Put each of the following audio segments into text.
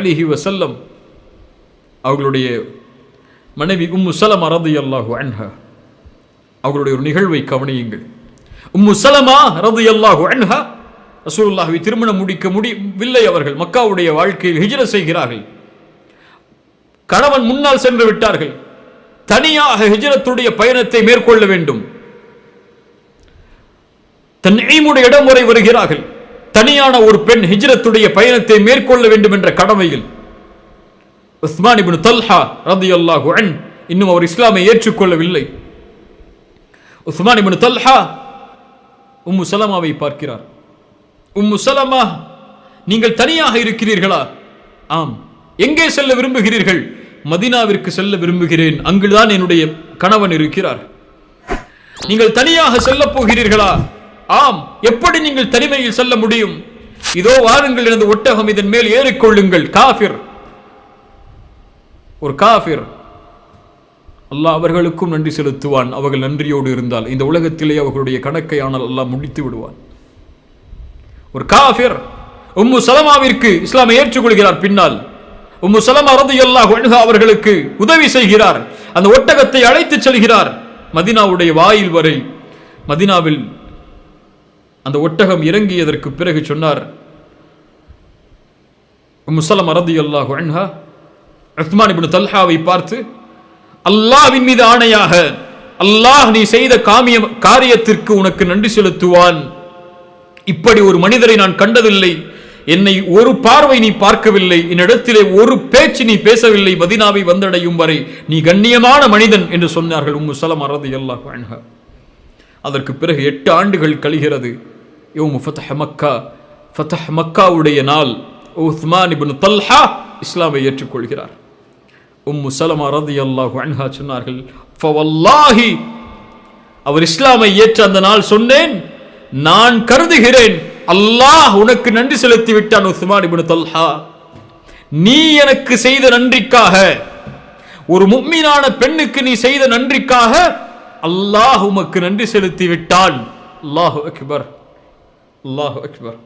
அலிஹி வசல்லம் அவர்களுடைய மனைவி உம்மு சலமா ரதி அல்லாஹு அன்ஹா அவர்களுடைய ஒரு நிகழ்வை கவனியுங்கள். உம்மு சலமா ரதி அல்லாஹு அன்ஹா ரசூலுல்லாஹ்வை திருமணம் முடிக்க முடியவில்லை அவர்கள். மக்காவுடைய வாழ்க்கையில் ஹிஜர செய்கிறார்கள். கணவன் முன்னால் சென்று விட்டார்கள். தனியாக ஹிஜரத்துடைய பயணத்தை மேற்கொள்ள வேண்டும். தன் இடம் வரை வருகிறார்கள். தனியான ஒரு பெண் ஹிஜ்ரத்துடைய பயணத்தை மேற்கொள்ள வேண்டும் என்ற கடமையில். உஸ்மான் இபின் தல்ஹா ரலியல்லாஹு அன் இன்னும் அவர் இஸ்லாமை ஏற்றுக்கொள்ளவில்லை. உஸ்மான் இபின் தல்ஹா உம்மு சலமாவை பார்க்கிறார். உம்மு சலமா நீங்கள் தனியாக இருக்கிறீர்களா? ஆம். எங்கே செல்ல விரும்புகிறீர்கள்? மதீனாவிற்கு செல்ல விரும்புகிறேன். அங்குதான் என்னுடைய கணவன் இருக்கிறார். நீங்கள் தனியாக செல்ல போகிறீர்களா? ஆம் எப்படி நீங்கள் தனிமையில் செல்ல முடியும்? இதோ வாருங்கள் எனது ஒட்டகம் இதன் மேல் ஏறிக்கொள்ளுங்கள். காஃபிர். ஒரு காஃபிர். அல்லாஹ் அவர்களுக்கும் நன்றி செலுத்துவான். அவர்கள் நன்றியோடு இருந்தால் இந்த உலகத்திலே அவர்களுடைய கணக்கை ஆனால் அல்லாஹ் முடித்து விடுவான். ஒரு காஃபிர். உம்மு சலமாவிற்கு இஸ்லாமை ஏற்றுக்கொள்கிறார் பின்னால். உம்மு சலமா ரதியல்லாஹு அல்லாஹ் அவர்களுக்கு உதவி செய்கிறார். அந்த ஒட்டகத்தை அழைத்துச் செல்கிறார். மதினாவுடைய வாயில் வரை. மதினாவில் அந்த ஒட்டகம் இறங்கியதற்கு பிறகு சொன்னார் முசலம் அரதி ரதியல்லாஹு அன்ஹா ரஹ்மான் இபின் தல்ஹாவை பார்த்து அல்லாஹ்வின் மீது ஆணையாக அல்லாஹ் நீ செய்த காமிய காரியத்திற்கு உனக்கு நன்றி செலுத்துவான். இப்படி ஒரு மனிதரை நான் கண்டதில்லை. என்னை ஒரு பார்வை நீ பார்க்கவில்லை. என்னிடத்திலே ஒரு பேச்சு நீ பேசவில்லை. மதினாவை வந்தடையும் வரை நீ கண்ணியமான மனிதன் என்று சொன்னார்கள் உம்மு சலம் அரது அல்லாஹ் அதற்கு பிறகு எட்டு ஆண்டுகள் கழிகிறது. யோமு ஃபத்தஹ் மக்கா ஃபத்தஹ் மக்காவுடைய நாள் உஸ்மான் இபின் தல்ஹா இஸ்லாமை ஏற்றுக்கொள்கிறார் உம்மு சலமா ரதி அல்லாஹு அன்ஹா சொன்னார்கள் ஃபவல்லாஹி அவர் இஸ்லாமை ஏற்ற அந்த நாள் சொன்னேன் நான் கருதுகிறேன் அல்லாஹ் உனக்கு நன்றி செலுத்தி விட்டான் உஸ்மான் இபின் தல்ஹா நீ எனக்கு செய்த நன்றிக்காக ஒரு முக்மீனான பெண்ணுக்கு நீ செய்த நன்றிக்காக அல்லாஹ் உமக்கு நன்றி செலுத்தி விட்டான். அல்லாஹு அக்பர். அல்லாஹு அக்பர்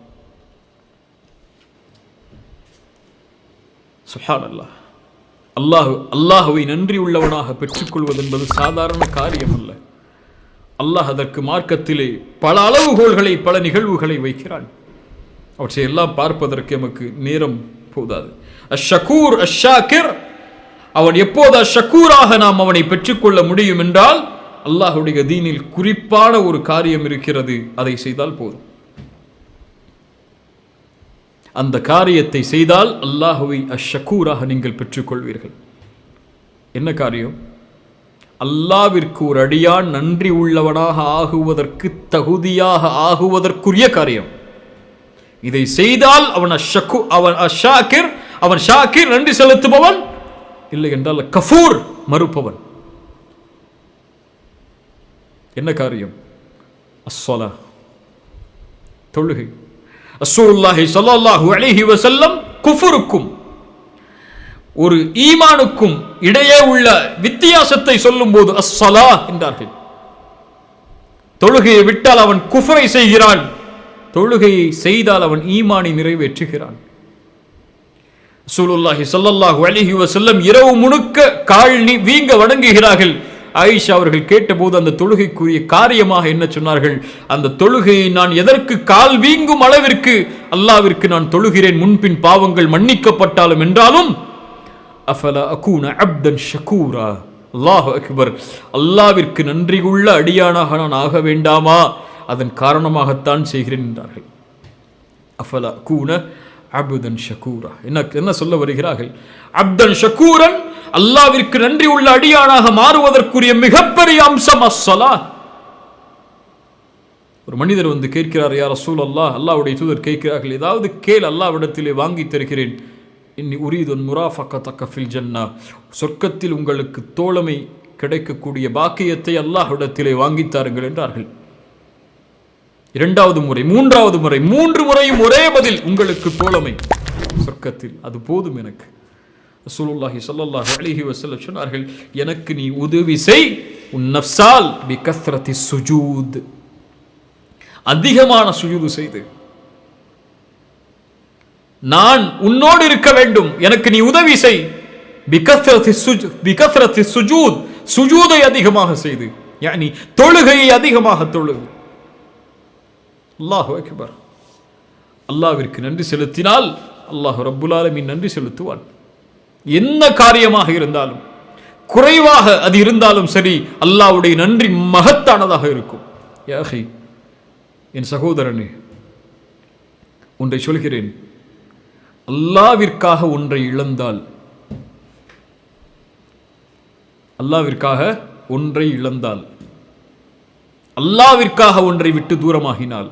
சுஹான் அல்லாஹ் அல்லாஹ் அல்லாஹுவை நன்றி உள்ளவனாக பெற்றுக்கொள்வது என்பது சாதாரண காரியம் அல்ல அல்லாஹ் அதற்கு மார்க்கத்திலே பல அளவுகோல்களை பல நிகழ்வுகளை வைக்கிறான். அவற்றை எல்லாம் பார்ப்பதற்கு எமக்கு நேரம் போதாது. அஷக்கூர் அஷாக்கிர் அவன் எப்போது அஷக்கூராக நாம் அவனை பெற்றுக்கொள்ள முடியும் என்றால் அல்லாஹுடைய தீனில் குறிப்பான ஒரு காரியம் இருக்கிறது. அதை செய்தால் போதும். அந்த காரியத்தை செய்தால் அல்லாஹுவை அஷக்கூராக நீங்கள் பெற்றுக்கொள்வீர்கள். என்ன காரியம்? அல்லாவிற்கு ஒரு அடியான் நன்றி உள்ளவனாக ஆகுவதற்கு தகுதியாக ஆகுவதற்குரிய காரியம். இதை செய்தால் அவன் அஷக்கு அவன் அஷாக்கிர் அவன் ஷாக்கிர் நன்றி செலுத்துபவன் இல்லை என்றால் கஃபூர் மறுப்பவன். என்ன காரியம்? அஸ்வலா தொழுகை. ரசூலுல்லாஹி ஸல்லல்லாஹு அலிஹி வசல்லம் குஃபுருக்கும் ஒரு ஈமானுக்கும் இடையே உள்ள வித்தியாசத்தை சொல்லும் போது அஸ்ஸலா என்றார்கள். தொழுகையை விட்டால் அவன் குஃபரை செய்கிறான். தொழுகையை செய்தால் அவன் ஈமானை நிறைவேற்றுகிறான். சூலுல்லாஹி ஸல்லல்லாஹு அலிஹி வசல்லம் இரவு முழுக்க கால் நீ வீங்க வணங்குகிறார்கள். ஆயிஷா அவர்கள் கேட்டபோது அந்த தொழுகைக்குரிய காரியமாக என்ன சொன்னார்கள்? அந்த தொழுகையை நான் எதற்கு கால் வீங்கும் அளவிற்கு அல்லாவிற்கு நான் தொழுகிறேன். முன்பின் பாவங்கள் மன்னிக்கப்பட்டாலும் என்றாலும் அஃபல அகூன அப்தன் ஷகூரா? அல்லாஹ் அக்பர். அல்லாவிற்கு நன்றி உள்ள அடியானாக நான் ஆக வேண்டாமா? அதன் காரணமாகத்தான் செய்கிறேன் என்றார்கள். அஃபல கூன அபுதன் ஷகூரா? என்ன என்ன சொல்ல வருகிறார்கள்? அப்தன் ஷகூரன் அல்லாவிற்கு நன்றி உள்ள அடியானாக மாறுவதற்குரிய மிகப்பெரிய அம்சம் அஸ்ஸலா ஒரு மனிதர் வந்து கேட்கிறார் யார் அசூல் அல்லாஹ் அல்லாவுடைய தூதர் கேட்கிறார்கள் ஏதாவது கேள் அல்லாவிடத்திலே வாங்கி தருகிறேன். இன்னி உரீதுன் முராஃபக்க ஃபில் ஜன்னா. சொர்க்கத்தில் உங்களுக்கு தோழமை கிடைக்கக்கூடிய பாக்கியத்தை அல்லாஹ்விடத்திலே வாங்கி தாருங்கள் என்றார்கள். இரண்டாவது முறை மூன்றாவது முறை மூன்று முறையும் ஒரே பதில் உங்களுக்கு தோழமை. சொர்க்கத்தில் அது போதும் எனக்கு. ரசூலுல்லாஹி ஸல்லல்லாஹு அலிஹி வசல்ல சொன்னார்கள் எனக்கு நீ உதவி செய் உன் நஃப்சால் பி கஸ்ரத்தி சுஜூத். அதிகமான சுஜூது செய்து நான் உன்னோடு இருக்க வேண்டும் எனக்கு நீ உதவி செய். பிகஸ்ரத்தி சுஜூத். சுஜூதை அதிகமாக செய்து யானி தொழுகையை அதிகமாக தொழுகு அல்லாஹு அக்பர். அல்லாவிற்கு நன்றி செலுத்தினால் அல்லாஹ் ரப்புல் ஆலமின் நன்றி செலுத்துவான். என்ன காரியமாக இருந்தாலும் குறைவாக அது இருந்தாலும் சரி அல்லாவுடைய நன்றி மகத்தானதாக இருக்கும். ஏகை என் சகோதரனே ஒன்றை சொல்கிறேன். அல்லாவிற்காக ஒன்றை இழந்தால் அல்லாவிற்காக ஒன்றை இழந்தால் அல்லாவிற்காக ஒன்றை விட்டு தூரமாகினால்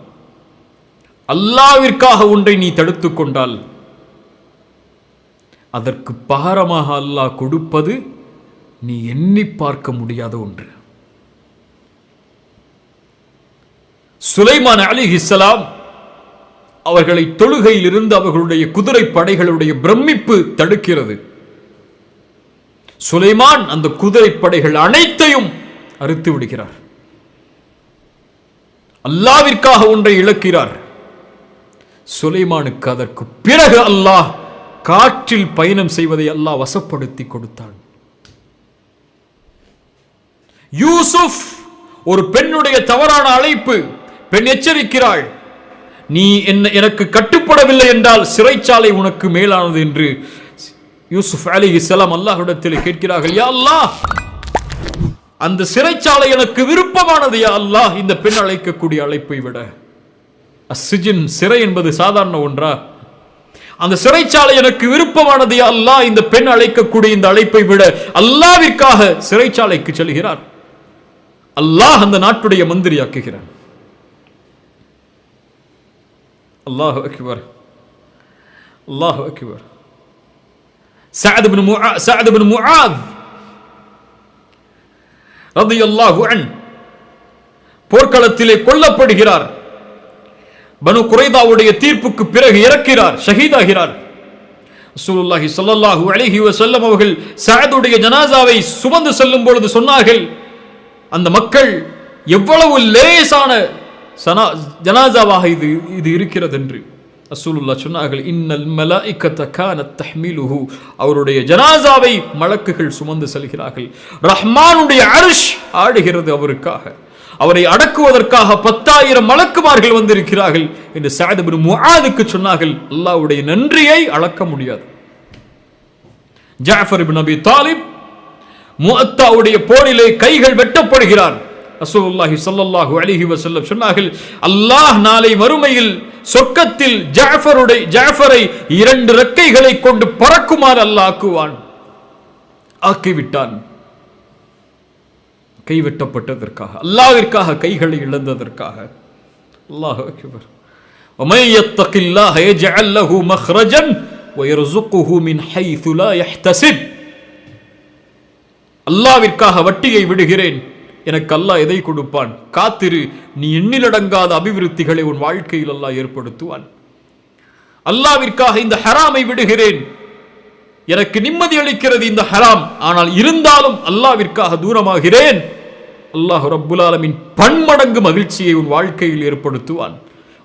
அல்லாவிற்காக ஒன்றை நீ தடுத்துக் கொண்டால் அதற்கு பகரமாக அல்லாஹ் கொடுப்பது நீ எண்ணி பார்க்க முடியாத ஒன்று. சுலைமான் அலி இஸ்லாம் அவர்களை தொழுகையில் இருந்து அவர்களுடைய குதிரை படைகளுடைய பிரமிப்பு தடுக்கிறது. சுலைமான் அந்த குதிரை படைகள் அனைத்தையும் அறுத்து விடுகிறார். அல்லாவிற்காக ஒன்றை இழக்கிறார். சுலைமானுக்கு அதற்கு பிறகு அல்லாஹ் காற்றில் பயணம் செய்வதை அல்லாஹ் வசப்படுத்தி கொடுத்தான். யூசுப் ஒரு பெண்ணுடைய தவறான அழைப்பு. பெண் எச்சரிக்கிறாள் நீ என்ன எனக்கு கட்டுப்படவில்லை என்றால் சிறைச்சாலை உனக்கு மேலானது என்று யூசுப் அலி இஸ்லாம் அல்லாஹிடத்தில் கேட்கிறார்கள் யா அல்லாஹ் அந்த சிறைச்சாலை எனக்கு விருப்பமானது யா அல்லாஹ். இந்த பெண் அழைக்கக்கூடிய அழைப்பை விட அசிஜின் சிறை என்பது சாதாரண ஒன்றா? அந்த சிறைச்சாலை எனக்கு விருப்பமானது யா அல்லாஹ் இந்த பெண் அழைக்கக்கூடிய இந்த அழைப்பை விட அல்லாவிற்காக சிறைச்சாலைக்கு செல்கிறார் அல்லாஹ் அந்த நாட்டுடைய மந்திரியாக்குகிறான் அல்லாஹ் அக்பர் அல்லாஹ் அக்பர் سعد بن معاذ سعد بن معاذ رضي الله عنه போர்க்களத்திலே கொல்லப்படுகிறார் பனு குறைதாவுடைய தீர்ப்புக்கு பிறகு இறக்கிறார் ஷஹீதாகிறார். ரசூலுல்லாஹி ஸல்லல்லாஹு அலைஹி செல்லும் அவர்கள் சஅதுடைய ஜனாசாவை சுமந்து செல்லும் பொழுது சொன்னார்கள் அந்த மக்கள் எவ்வளவு லேசான சனா ஜனாசாவாக இது இது இருக்கிறது என்று ரசூலுல்லா சொன்னார்கள் இன்னல் மலாயிக்கத்த கானத் தஹ்மிலுஹு. அவருடைய ஜனாசாவை மலக்குகள் சுமந்து செல்கிறார்கள். ரஹ்மானுடைய அரிஷ் ஆடுகிறது அவருக்காக. அவரை அடக்குவதற்காக பத்தாயிரம் மலக்குமார்கள் வந்திருக்கிறார்கள் என்று சஅத் பின் முஆதுக்கு சொன்னார்கள். அல்லாஹ்வுடைய நன்றியை அளக்க முடியாது. ஜாஃபர் பின் நபி தாலிப் முஅத்தாவுடைய போரிலே கைகள் வெட்டப்படுகிறார். ரசூலுல்லாஹி ஸல்லல்லாஹு அலிஹி வசல்லம் சொன்னார்கள் அல்லாஹ் நாளை மறுமையில் சொர்க்கத்தில் ஜாஃபருடைய ஜாஃபரை இரண்டு ரெக்கைகளை கொண்டு பறக்குமாறு அல்ல ஆக்கிவிட்டான். கைவிட்டப்பட்டதற்காக அல்லாவிற்காக கைகளை இழந்ததற்காக. அல்லாஹ் அல்லாவிற்காக வட்டியை விடுகிறேன். எனக்கு அல்லாஹ் எதை கொடுப்பான் காத்திரு நீ எண்ணிலடங்காத அபிவிருத்திகளை உன் வாழ்க்கையில் அல்லாஹ் ஏற்படுத்துவான் அல்லாவிற்காக இந்த ஹராமை விடுகிறேன் எனக்கு நிம்மதி அளிக்கிறது இந்த ஹராம் ஆனால் இருந்தாலும் அல்லாவிற்காக தூரமாகிறேன் அல்லாஹ் ரப்புல் ஆலமின் பன்மடங்கு மகிழ்ச்சியை உன் வாழ்க்கையில் ஏற்படுத்துவான்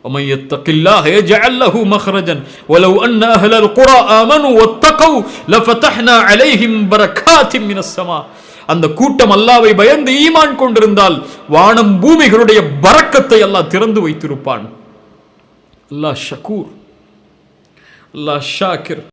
ومن يتق الله يجعل له مخرجا ولو أن أهل القرى آمنوا واتقوا لفتحنا عليهم بركات من السماء அந்த கூட்டம் அல்லாவை பயந்து ஈமான் கொண்டிருந்தால் வானம் பூமிகளுடைய பரக்கத்தை அல்லாஹ் திறந்து வைத்திருப்பான். அல்லாஹ் ஷக்கூர் அல்லாஹ் ஷாக்கிர்